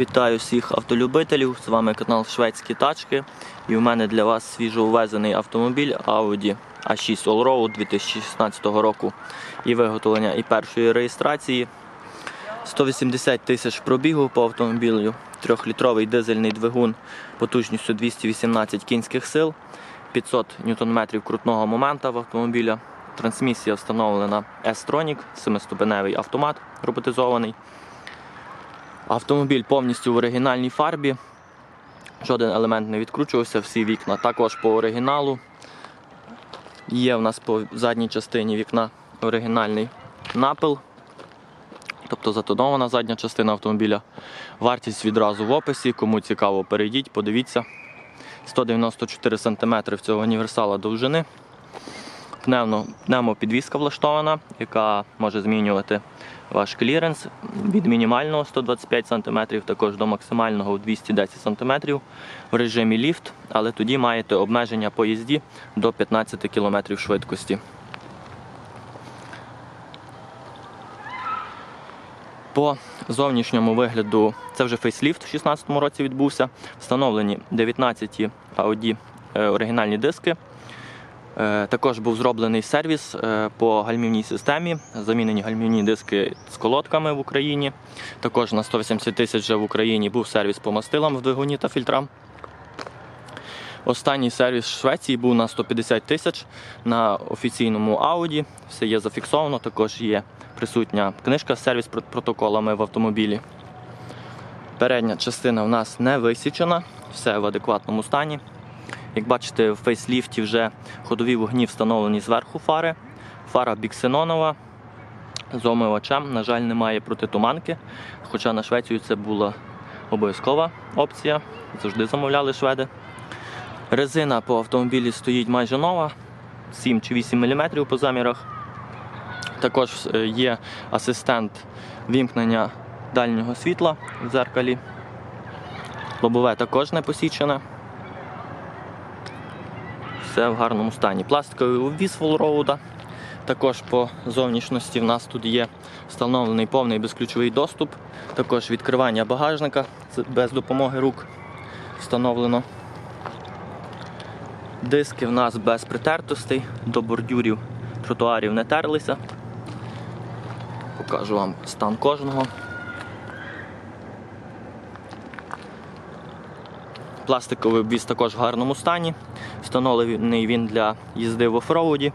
Вітаю всіх автолюбителів. З вами канал Шведські тачки. І в мене для вас свіжоувезений автомобіль Audi A6 Allroad 2016 року. І виготовлення і першої реєстрації. 180 тисяч пробігу по автомобілю, 3-літровий дизельний двигун потужністю 218 кінських сил, 500 Нм крутного момента в автомобіля. Трансмісія встановлена S-Tronic, 7-ступеневий автомат роботизований. Автомобіль повністю в оригінальній фарбі. Жоден елемент не відкручувався, всі вікна також по оригіналу. Є в нас по задній частині вікна оригінальний напил, тобто затонована задня частина автомобіля. Вартість відразу в описі. Кому цікаво, перейдіть, подивіться. 194 см в цього універсала довжини. Пневмо, пневмопідвізка влаштована, яка може змінювати ваш кліренс від мінімального 125 см, також до максимального 210 см в режимі ліфт, але тоді маєте обмеження по їзді до 15 км швидкості. По зовнішньому вигляду це вже фейсліфт в 2016 році відбувся. Встановлені 19 Audi е, оригінальні диски. Е, Також був зроблений сервіс е, по гальмівній системі. Замінені гальмівні диски з колодками в Україні. Також на 180 тисяч вже в Україні був сервіс по мастилам в двигуні та фільтрам. Останній сервіс в Швеції був на 150 тисяч на офіційному Audi. Все є зафіксовано. Також є присутня книжка з сервіс протоколами в автомобілі. Передня частина в нас не висічена, все в адекватному стані. Як бачите, в фейсліфті вже ходові вогні встановлені зверху фари. Фара біксенонова з омивачем. На жаль, немає протитуманки. Хоча на Швецію це була обов'язкова опція. Завжди замовляли шведи. Резина по автомобілі стоїть майже нова, 7 чи 8 мм по замірах. Також е, є асистент вімкнення дальнього світла в дзеркалі. Лобове також не посічене. Все в гарному стані. Пластиковий обвіз Волроуда. Також по зовнішності в нас тут є встановлений повний безключовий доступ. Також відкривання багажника без допомоги рук встановлено. Диски в нас без притертостей, до бордюрів тротуарів не терлися. Покажу вам стан кожного. Пластиковий обвіз також в гарному стані. Встановлений він для їзди в офроуді,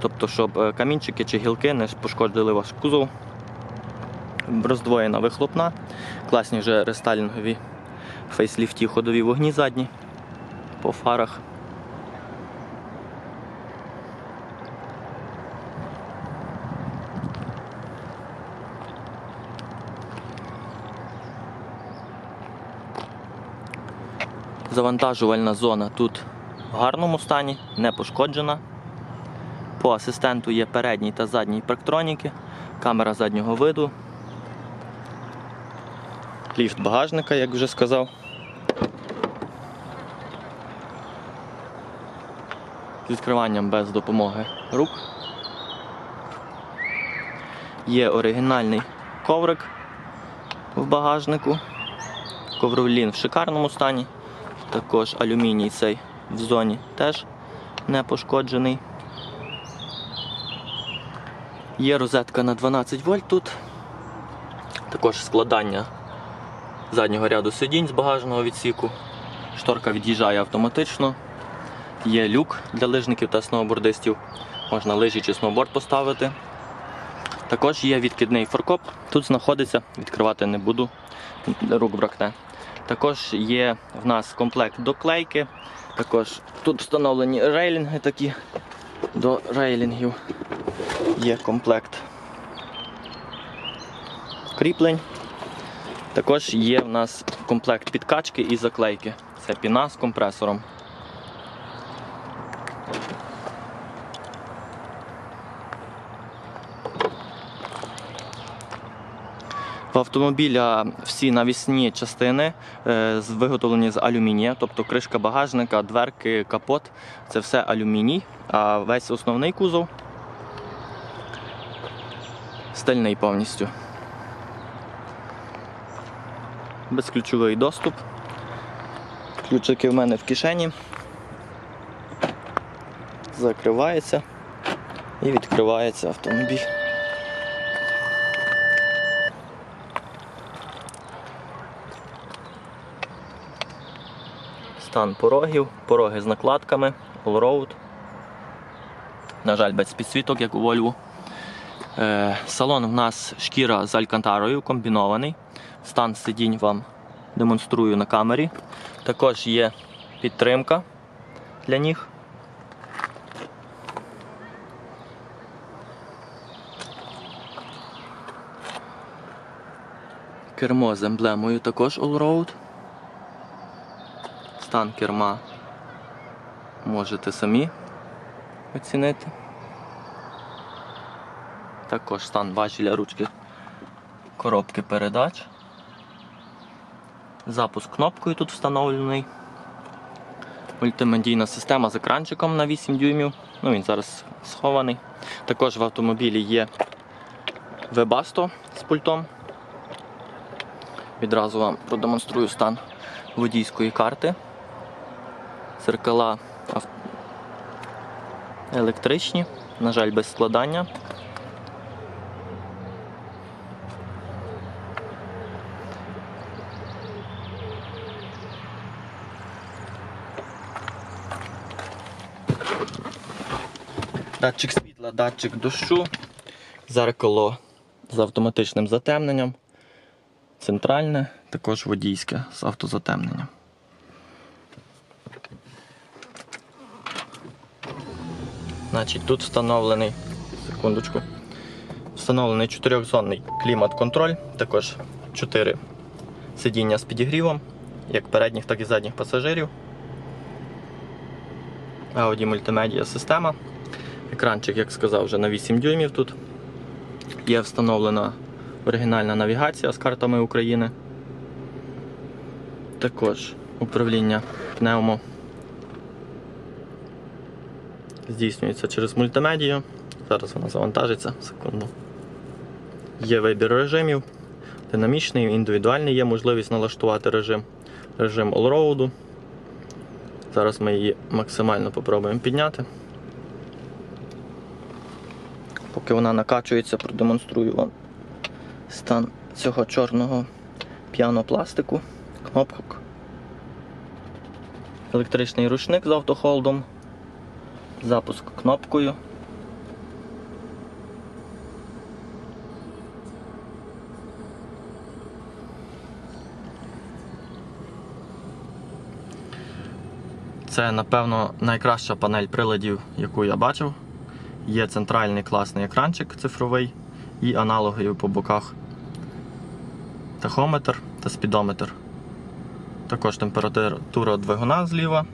тобто, щоб е, камінчики чи гілки не пошкодили ваш кузов. Роздвоєна вихлопна, класні вже рестайлінгові фейсліфті ходові вогні задні по фарах. Завантажувальна зона тут в гарному стані, не пошкоджена. По асистенту є передній та задній парктроніки, камера заднього виду, ліфт багажника, як вже сказав. З відкриванням без допомоги рук. Є оригінальний коврик в багажнику. Ковровлін в шикарному стані. Також алюміній цей в зоні теж не пошкоджений. Є розетка на 12 вольт тут. Також складання заднього ряду сидінь з багажного відсіку. Шторка від'їжджає автоматично. Є люк для лижників та сноубордистів. Можна лижі чи сноуборд поставити. Також є відкидний форкоп. Тут знаходиться, відкривати не буду, рук бракне. Також є в нас комплект доклейки. Також тут встановлені рейлінги такі до рейлінгів. Є комплект кріплень. Також є в нас комплект підкачки і заклейки. Це піна з компресором. В автомобіля всі навісні частини е, виготовлені з алюмінія, тобто кришка багажника, дверки, капот це все алюміній, а весь основний кузов стальний повністю. безключовий доступ. Ключики в мене в кишені. Закривається і відкривається автомобіль. Стан порогів, пороги з накладками, allroad. На жаль, без підсвіток, як у Volvo. Е, Салон в нас шкіра з алькантарою, комбінований. Стан сидінь вам демонструю на камері. Також є підтримка для ніг. Кермо з емблемою також Allroad. Стан керма можете самі оцінити. Також стан важеля ручки коробки передач. Запуск кнопкою тут встановлений. Мультимедійна система з екранчиком на 8 дюймів. Ну, він зараз схований. Також в автомобілі є Webasto з пультом. Відразу вам продемонструю стан водійської карти. Зеркала електричні, на жаль, без складання. Датчик світла, датчик дощу, зеркало з автоматичним затемненням, центральне, також водійське з автозатемненням. Значить, тут встановлений, секундочку, встановлений чотирьохзонний клімат-контроль, також 4 сидіння з підігрівом, як передніх, так і задніх пасажирів. Audi мультимедіа система. Екранчик, як сказав, вже на 8 дюймів тут. Є встановлена оригінальна навігація з картами України. Також управління пневмо здійснюється через мультимедію. Зараз вона завантажиться, секунду. Є вибір режимів. Динамічний, індивідуальний є можливість налаштувати режим. Режим allroad. Зараз ми її максимально попробуємо підняти. Поки вона накачується, продемонструю вам стан цього чорного піанопластику, кнопок. Електричний ручник з автохолдом, запуск кнопкою. Це, напевно, найкраща панель приладів, яку я бачив. Є центральний класний екранчик цифровий і аналоги по боках. Тахометр та спідометр. Також температура двигуна зліва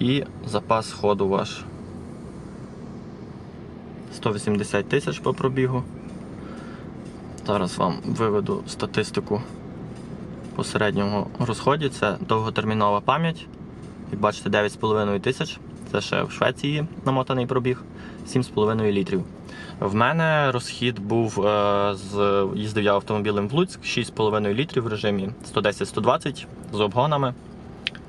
і запас ходу ваш. 180 тисяч по пробігу. Зараз вам виведу статистику по середньому розході. Це довготермінова пам'ять. Як бачите, 9,5 тисяч. Це ще в Швеції намотаний пробіг 7,5 літрів. В мене розхід був е, з їздив я автомобілем в Луцьк 6,5 літрів в режимі 110-120 з обгонами.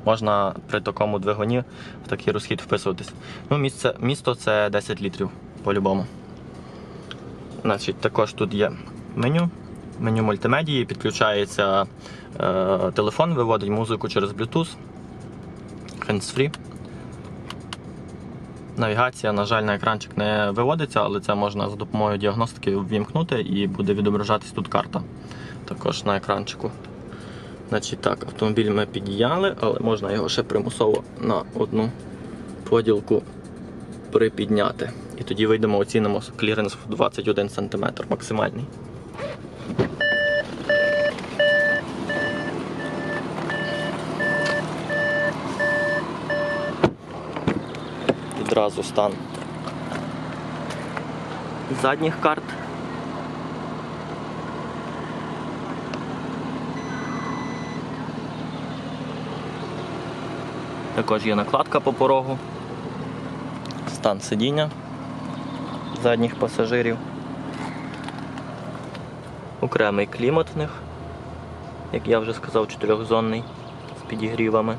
Можна при такому двигуні в такий розхід вписуватись. Ну, місце, місто це 10 літрів по-любому. Значить, також тут є меню. Меню мультимедії, підключається е, телефон, виводить музику через Bluetooth. Hands-free. Навігація, на жаль, на екранчик не виводиться, але це можна за допомогою діагностики ввімкнути і буде відображатись тут карта. Також на екранчику. Значить так, автомобіль ми підняли, але можна його ще примусово на одну поділку припідняти. І тоді вийдемо, оцінимо кліренс в 21 см максимальний. Відразу стан задніх карт. Також є накладка по порогу, стан сидіння задніх пасажирів, окремий клімат в них. як я вже сказав, чотирьохзонний з підігрівами.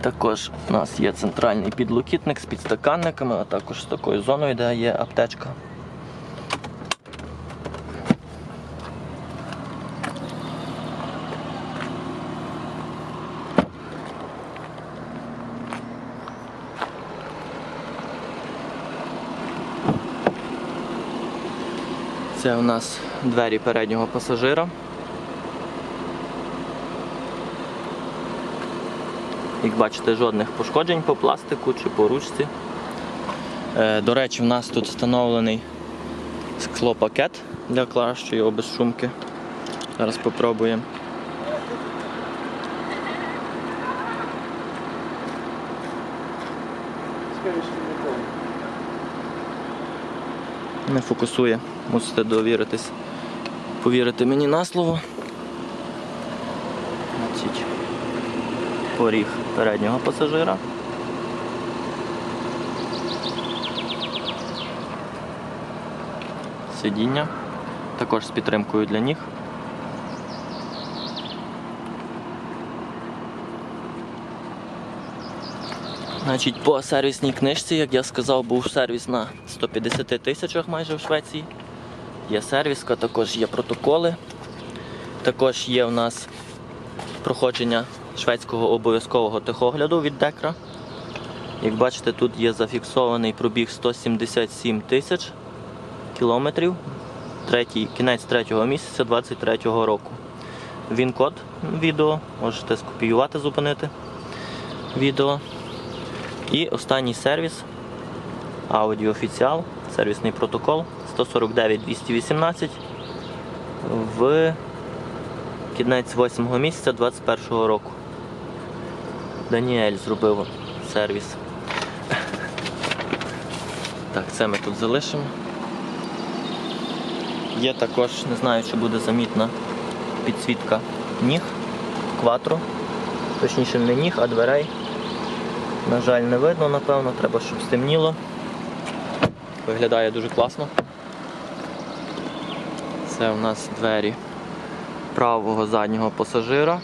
Також у нас є центральний підлокітник з підстаканниками, а також з такою зоною, де є аптечка. Це у нас двері переднього пасажира. Як бачите, жодних пошкоджень по пластику чи по ручці. Е, До речі, в нас тут встановлений склопакет для кращої обезшумки. Зараз спробуємо. Не фокусує, мусите довіритись. Повірити мені на слово. Значить, поріг переднього пасажира. Сидіння. Також з підтримкою для ніг. Значить, по сервісній книжці, як я сказав, був сервіс на 150 тисячах майже в Швеції. Є сервіска, також є протоколи. Також є у нас проходження шведського обов'язкового техогляду від Декра. Як бачите, тут є зафіксований пробіг 177 тисяч кілометрів. Третій, кінець третього місяця 23-го року. Він код відео, можете скопіювати, зупинити відео. І останній сервіс Official, сервісний протокол 149-218 в кінець 8 місяця 21 року. Даніель зробив сервіс. Так, це ми тут залишимо. Є також, не знаю, чи буде замітна підсвітка ніг, кватро. Точніше не ніг, а дверей. На жаль, не видно, напевно, треба, щоб стемніло. Виглядає дуже класно. Це у нас двері правого заднього пасажира.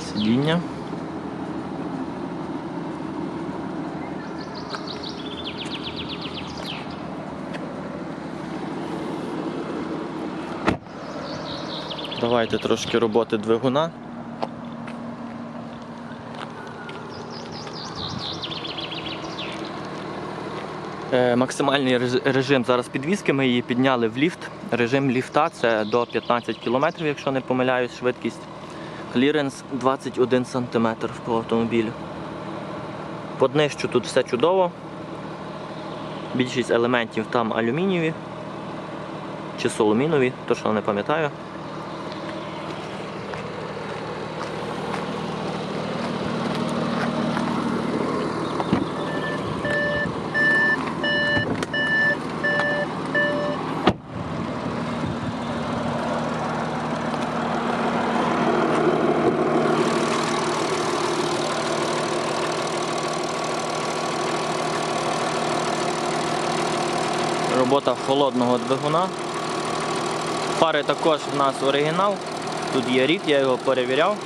Сидіння. Давайте трошки роботи двигуна. Максимальний режим зараз підвіски. Ми її підняли в ліфт. Режим ліфта це до 15 км, якщо не помиляюсь, швидкість. Кліренс 21 см по автомобілю. По днищу тут все чудово. Більшість елементів там алюмінієві чи соломінові, точно не пам'ятаю. Робота холодного двигуна. Фари також в нас оригінал. Тут є рік, я його перевіряв.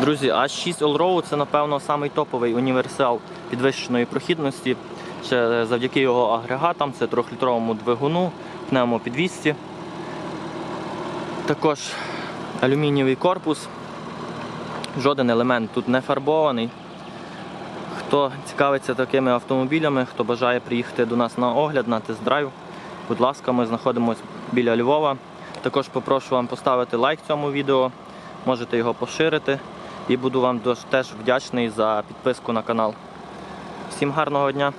Друзі, А6 Allroad це, напевно, самий топовий універсал підвищеної прохідності. Ще завдяки його агрегатам, це трьохлітровому двигуну, пневмопідвісці. Також алюмінієвий корпус. Жоден елемент тут не фарбований. Хто цікавиться такими автомобілями, хто бажає приїхати до нас на огляд, на тест-драйв, будь ласка, ми знаходимося біля Львова. Також попрошу вам поставити лайк цьому відео, можете його поширити і буду вам теж вдячний за підписку на канал. Всім гарного дня!